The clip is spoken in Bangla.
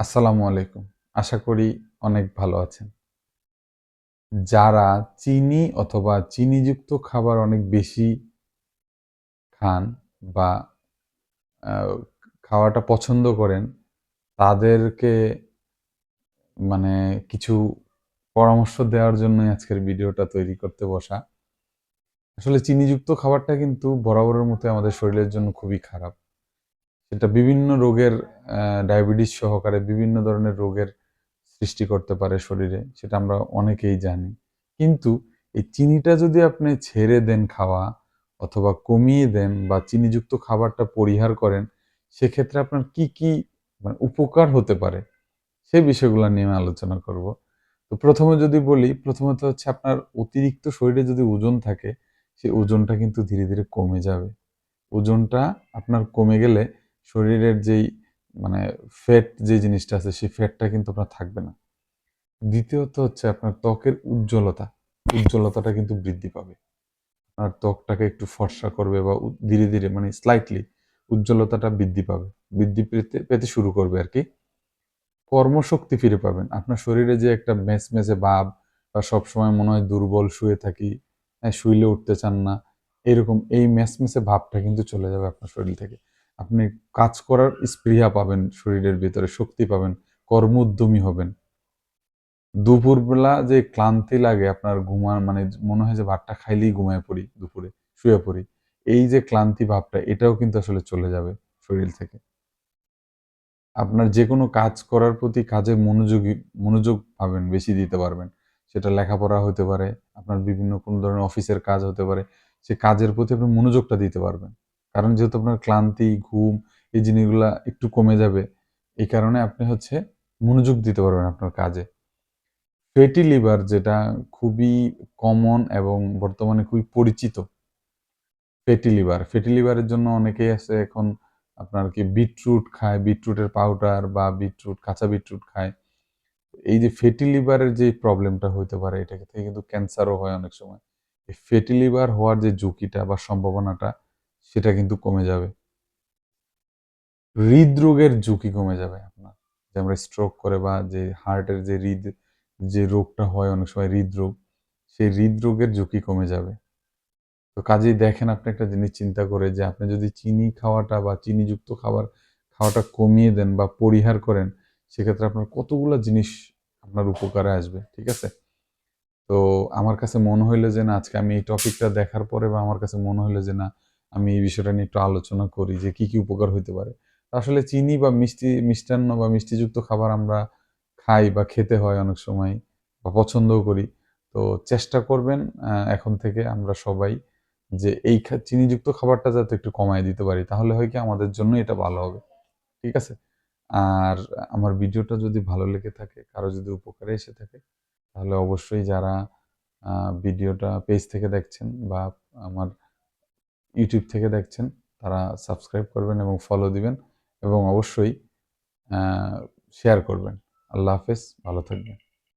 আসসালামু আলাইকুম। আশা করি অনেক ভালো আছেন। যারা চিনি অথবা চিনিযুক্ত খাবার অনেক বেশি খান বা খাওয়াটা পছন্দ করেন, তাদেরকে মানে কিছু পরামর্শ দেওয়ার জন্যই আজকের ভিডিওটা তৈরি করতে বসা। আসলে চিনিযুক্ত খাবারটা কিন্তু বরাবরের মতো আমাদের শরীরের জন্য খুবই খারাপ। সেটা বিভিন্ন রোগের ডায়াবেটিস সহকারে বিভিন্ন ধরনের রোগের সৃষ্টি করতে পারে শরীরে, সেটা আমরা অনেকেই জানি। কিন্তু এই চিনিটা যদি আপনি ছেড়ে দেন খাওয়া অথবা কমিয়ে দেন বা চিনিযুক্ত খাবারটা পরিহার করেন, সেক্ষেত্রে আপনার কি কি মানে উপকার হতে পারে সেই বিষয়গুলো নিয়ে আমি আলোচনা করব। তো প্রথমে যদি বলি, প্রথমত হচ্ছে আপনার অতিরিক্ত শরীরে যদি ওজন থাকে, সেই ওজনটা কিন্তু ধীরে ধীরে কমে যাবে। ওজনটা আপনার কমে গেলে শরীরের যেই মানে ফ্যাট যে জিনিসটা আছে, সেই ফ্যাটটা কিন্তু আপনার থাকবে না। দ্বিতীয়ত হচ্ছে আপনার ত্বকের উজ্জ্বলতা। উজ্জ্বলতাটা কিন্তু বৃদ্ধি পাবে। আপনার ত্বকটাকে একটু ফর্সা করবে বা ধীরে ধীরে মানে স্লাইটলি উজ্জ্বলতাটা বৃদ্ধি পাবে। বৃদ্ধি পেতে পেতে শুরু করবে আর কি। কর্মশক্তি ফিরে পাবেন। আপনার শরীরে যে একটা মেস মেসে ভাব বা সবসময় মনে হয় দুর্বল শুয়ে থাকি হ্যাঁ শুইলে উঠতে চান না, এরকম এই মেসমেসে ভাবটা কিন্তু চলে যাবে আপনার শরীর থেকে। আপনি কাজ করার স্পৃহা পাবেন, শরীরের ভিতরে শক্তি পাবেন কর্ম উদ্যমী হবেন। দুপুরবেলা যে ক্লান্তি লাগে, আপনার ঘুমান মানে মনে হয় যে ভাতটা খাইলেই ঘুমায় পড়ি, দুপুরে শুয়ে পড়ি, এই যে ক্লান্তি ভাবটা, এটাও কিন্তু আসলে চলে যাবে শরীর থেকে। আপনার যে কোনো কাজ করার প্রতি কাজে মনোযোগী, মনোযোগ পাবেন, বেশি দিতে পারবেন। সেটা লেখাপড়া হতে পারে, আপনার বিভিন্ন কোনো ধরনের অফিসের কাজ হতে পারে, সে কাজের প্রতি আপনি মনোযোগটা দিতে পারবেন। কারণ যেহেতু আপনার ক্লান্তি, ঘুম, এই জিনিসগুলা একটু কমে যাবে, এই কারণে আপনি হচ্ছে মনোযোগ দিতে পারবেন আপনার কাজে। ফ্যাটি লিভার যেটা খুবই কমন এবং বর্তমানে খুবই পরিচিত, ফ্যাটি লিভার। ফ্যাটি লিভারের জন্য অনেকেই আছে এখন আপনার কি বিটরুট খায়, বিটরুটের পাউডার বা বিটরুট, কাঁচা বিটরুট খায়। এই যে ফ্যাটি লিভারের যে প্রবলেমটা হইতে পারে এটা থেকে কিন্তু ক্যান্সারও হয় অনেক সময়। এই ফ্যাটি লিভার হওয়ার যে ঝুঁকিটা বা সম্ভাবনাটা সেটা কিন্তু কমে যাবে। হৃদরোগের ঝুঁকি কমে যাবে আপনার। যে আমরা স্ট্রোক করে বা যে হার্টের যে হৃদ, যে রোগটা হয় অনেক সময় হৃদরোগ, সেই হৃদরোগের ঝুঁকি কমে যাবে। তো কাজেই দেখেন আপনি একটা জিনিস চিন্তা করে যে আপনি যদি চিনি খাওয়াটা বা চিনিযুক্ত খাবার খাওয়াটা কমিয়ে দেন বা পরিহার করেন, সেক্ষেত্রে আপনার কতগুলো জিনিস আপনার উপকারে আসবে, ঠিক আছে? তো আমার কাছে মনে হইল যে না, আজকে আমি এই টপিকটা দেখার পরে বা আমার কাছে মনে হইল যে না আমি এই বিষয়টা নিয়ে একটু আলোচনা করি যে কি কি উপকার হইতে পারে। আসলে চিনি বা মিষ্টি, মিষ্টান্ন বা মিষ্টিযুক্ত খাবার আমরা খাই বা খেতে হয় অনেক সময় বা পছন্দও করি। তো চেষ্টা করবেন এখন থেকে আমরা সবাই যে এই চিনিযুক্ত খাবারটা যাতে একটু কমায় দিতে পারি, তাহলে হয় কি আমাদের জন্য এটা ভালো হবে। ঠিক আছে? আর আমার ভিডিওটা যদি ভালো লেগে থাকে, কারও যদি উপকারে এসে থাকে, তাহলে অবশ্যই যারা ভিডিওটা, পেজ থেকে দেখছেন বা আমার ইউটিউব থেকে দেখছেন, তারা সাবস্ক্রাইব করবেন এবং ফলো দিবেন এবং অবশ্যই শেয়ার করবেন। আল্লাহ হাফেজ, ভালো থাকবেন।